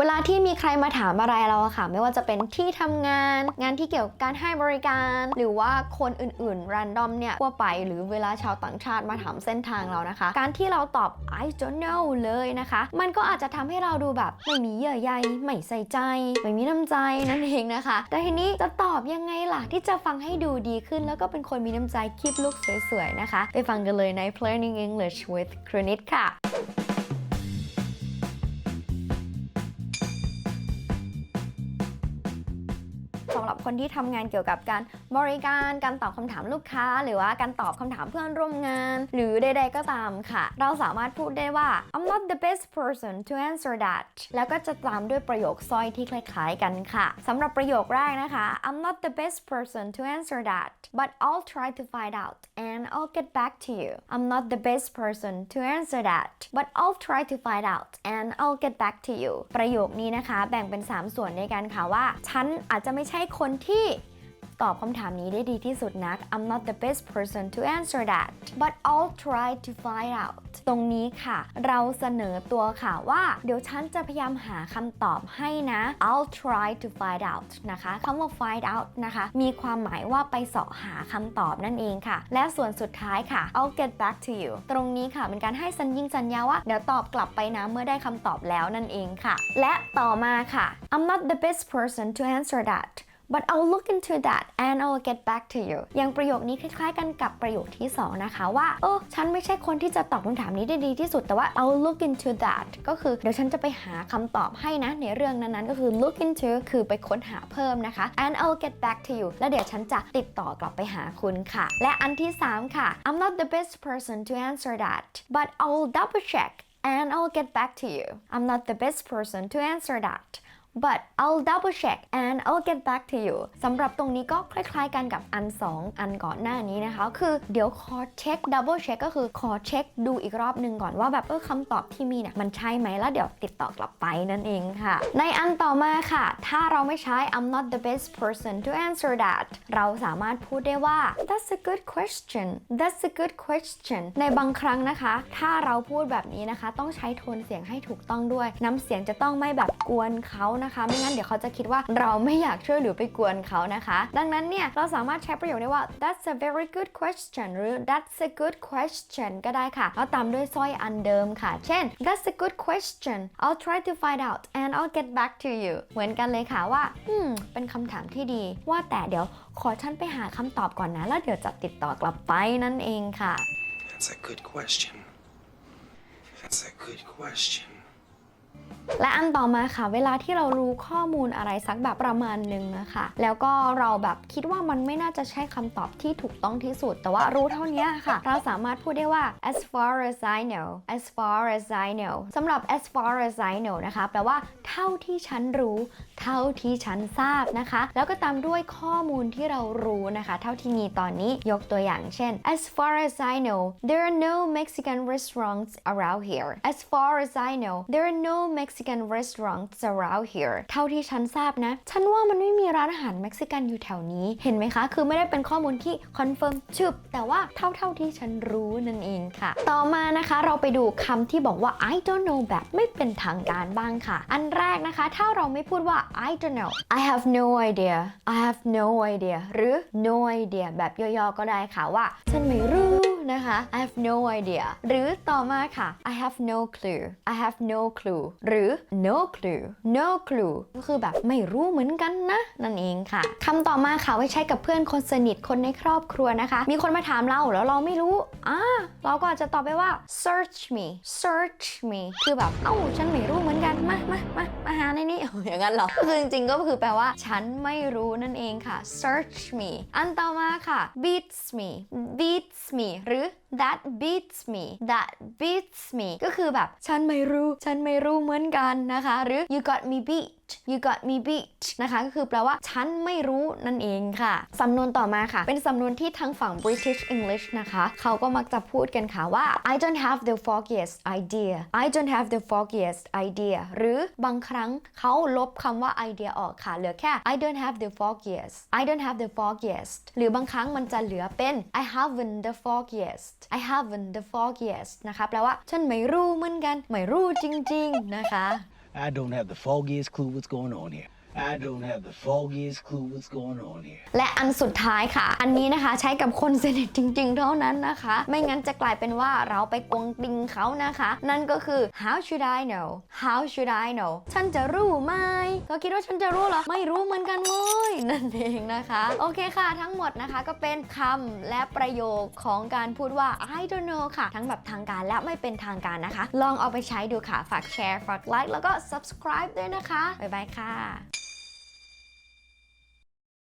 เวลาที่มีใครมาถามอะไรเราอะค่ะ ไม่ว่าจะเป็นที่ทำงาน งานที่เกี่ยวกับการให้บริการ หรือว่าคนอื่นๆรันดอมเนี่ยทั่วไป หรือเวลาชาวต่างชาติมาถามเส้นทางเรานะคะ การที่เราตอบ I don't know เลยนะคะ มันก็อาจจะทำให้เราดูแบบไม่มีเยื่อใยไม่ใส่ใจ ไม่มีน้ำใจนั่นเองนะคะ แต่ทีนี้จะตอบยังไงล่ะที่จะฟังให้ดูดีขึ้น แล้วก็เป็นคนมีน้ำใจคลิปลุกสวยๆนะคะ ไปฟังกันเลยใน Planning English with ครูนิดค่ะ สำหรับคนที่ทำงานเกี่ยวกับการบริการการตอบคำถามลูกค้า หรือว่าการตอบคำถามเพื่อนร่วมงาน หรือใดๆก็ตามค่ะ เราสามารถพูดได้ว่า I'm not the best person to answer that แล้วก็จะตามด้วยประโยคสร้อยที่คล้ายๆกันค่ะสำหรับประโยคแรกนะคะ I'm not the best person to answer that but I'll try to find out and I'll get back to you I'm not the best person to answer that but I'll try to find out and I'll get back to you ประโยคนี้นะคะ แบ่งเป็น 3 ส่วนในกันค่ะว่า ฉันอาจจะไม่ใช่ให้คนที่ ตอบคำถามนี้ได้ดีที่สุดนัก I'm not the best person to answer that but I'll try to find out ตรงนี้ค่ะ เราเสนอตัวค่ะว่า เดี๋ยวฉันจะพยายามหาคำตอบให้นะ I'll try to find out นะคะคำว่า find out นะคะ มีความหมายว่าไปเสาะหาคำตอบนั่นเองค่ะ และส่วนสุดท้ายค่ะ I'll get back to you ตรงนี้ค่ะเป็นการให้สัญญิงสัญญาว่า เดี๋ยวตอบกลับไปนะเมื่อได้คำตอบแล้วนั่นเองค่ะ และต่อมาค่ะ I'm not the best person to answer that but I'll look into that and I'll get back to you อย่างประโยคนี้คล้ายๆกันกับประโยคที่ 2 นะคะว่าเออฉันไม่ใช่คนที่จะตอบคำถามนี้ได้ดีที่สุดแต่ว่า I'll look into that ก็คือเดี๋ยวฉันจะไปหาคำตอบให้นะ ในเรื่องนั้นๆ ก็คือ look into คือไปค้นหาเพิ่มนะคะ and I'll get back to you แล้วเดี๋ยวฉันจะติดต่อกลับไปหาคุณค่ะ และอันที่ 3 ค่ะ I'm not the best person to answer that but I'll double check and I'll get back to you I'm not the best person to answer that but I'll double check and I'll get back to you สำหรับตรงนี้ก็คล้ายๆกันกับอัน 2 อันก่อนหน้านี้นะคะ คือเดี๋ยวขอเช็ค double check ก็คือขอเช็คดูอีกรอบหนึ่งก่อนว่าแบบเออคำตอบที่มีเนี่ยมันใช่ไหมแล้วเดี๋ยวติดต่อกลับไปนั่นเองค่ะ ในอันต่อมาค่ะ ถ้าเราไม่ใช้ I'm not the best person to answer that เราสามารถพูดได้ว่า that's a good question that's a good question ในบางครั้งนะคะ ถ้าเราพูดแบบนี้นะคะ ต้องใช้โทนเสียงให้ถูกต้องด้วย น้ำเสียงจะต้องไม่แบบกวนเขานะนะคะ ไม่งั้นเดี๋ยวเขาจะคิดว่าเราไม่อยากช่วยหรือไปกวนเขานะคะ ดังนั้นเนี่ยเราสามารถใช้ประโยคได้ว่า that's a very good question หรือ that's a good question ก็ได้ค่ะแล้วตามด้วยสร้อยอันเดิมค่ะ เช่น that's a good question I'll try to find out and I'll get back to you เหมือนกันเลยค่ะว่า อืม เป็นคำถามที่ดี ว่าแต่เดี๋ยวขอฉันไปหาคำตอบก่อนนะ แล้วเดี๋ยวจะติดต่อกลับไปนั่นเองค่ะ That's a good question. That's a good question. และอันต่อมาค่ะ เวลาที่เรารู้ข้อมูลอะไรสักแบบประมาณหนึ่งนะคะแล้วก็เราแบบคิดว่ามันไม่น่าจะใช่คำตอบที่ถูกต้องที่สุด แต่ว่ารู้เท่านี้ค่ะ เราสามารถพูดได้ว่า as far as I know as far as I know สำหรับ as far as I know นะคะแปลว่าเท่าที่ฉันรู้ เท่าที่ฉันทราบนะคะ แล้วก็ตามด้วยข้อมูลที่เรารู้นะคะ เท่าที่มีตอนนี้ยกตัวอย่างเช่น as far as I know there are no Mexican restaurants around here as far as I know there are no Mexican restaurants around here เท่าที่ฉันทราบนะ ฉันว่ามันไม่มีร้านอาหารเม็กซิกันอยู่แถวนี้ เห็นไหมคะ คือไม่ได้เป็นข้อมูลที่คอนเฟิร์มชึบ แต่ว่าเท่าเท่าที่ฉันรู้นั่นเองค่ะ ต่อมานะคะเราไปดูคำที่บอกว่า I don't know แบบไม่เป็นทางการบ้างค่ะ อันแรกนะคะ ถ้าเราไม่พูดว่า I don't know I have no idea I have no idea หรือ no idea แบบย่อๆก็ได้ค่ะว่า ฉันไม่รู้ นะคะ I have no idea หรือต่อมาค่ะ I have no clue I have no clue หรือ no clue no clue ก็คือแบบไม่รู้เหมือนกันนะ นั่นเองค่ะคำต่อมาค่ะไว้ใช้กับเพื่อนคนสนิทคนในครอบครัวนะคะ มีคนมาถามเราแล้วเราไม่รู้อ่าเราก็อาจจะตอบไปว่า search me search me คือแบบเอ้าฉันไม่รู้เหมือนกันมามามามาหาในนี้อย่างนั้นเหรอก็คือจริงๆก็คือแปลว่า ฉันไม่รู้นั่นเองค่ะ search me อันต่อมาค่ะ beats me beats me หรือ that beats me that beats me ก็คือแบบ ฉันไม่รู้ ฉันไม่รู้เหมือนกันนะคะ หรือ you got me beat you got me beat นะคะ ก็คือแปลว่า ฉันไม่รู้นั่นเองค่ะ สำนวนต่อมาค่ะ เป็นสำนวนที่ทางฝั่ง British English นะคะ เขาก็มักจะพูดกันค่ะว่า I don't have the foggiest idea I don't have the foggiest idea หรือบางครั้งเขาลบคำว่า idea ออกค่ะ เหลือแค่ I don't have the foggiest I don't have the foggiest หรือบางครั้งมันจะเหลือเป็น I haven't the foggiest I haven't the foggiest นะคะ แปลว่า ฉันไม่รู้เหมือนกัน ไม่รู้จริง ๆ นะคะ I don't have the foggiest clue what's going on here. I don't have the foggiest clue what's going on here. และอันสุดท้ายค่ะ อันนี้นะคะใช้กับคนสนิทจริง ๆ เท่านั้นนะคะ ไม่งั้นจะกลายเป็นว่าเราไปกวงติงเขานะคะ นั่นก็คือ how should I know how should I know ฉันจะรู้ไหมก็คิดว่าฉันจะรู้เหรอ ไม่รู้เหมือนกันเว้ยนั่นเองนะคะ โอเคค่ะ ทั้งหมดนะคะก็เป็นคำและประโยคของการพูดว่า I don't know ค่ะ ทั้งแบบทางการและไม่เป็นทางการนะคะ ลองเอาไปใช้ดูค่ะ ฝากแชร์ ฝากไลค์แล้วก็ subscribe ด้วยนะคะ บ๊ายบายค่ะ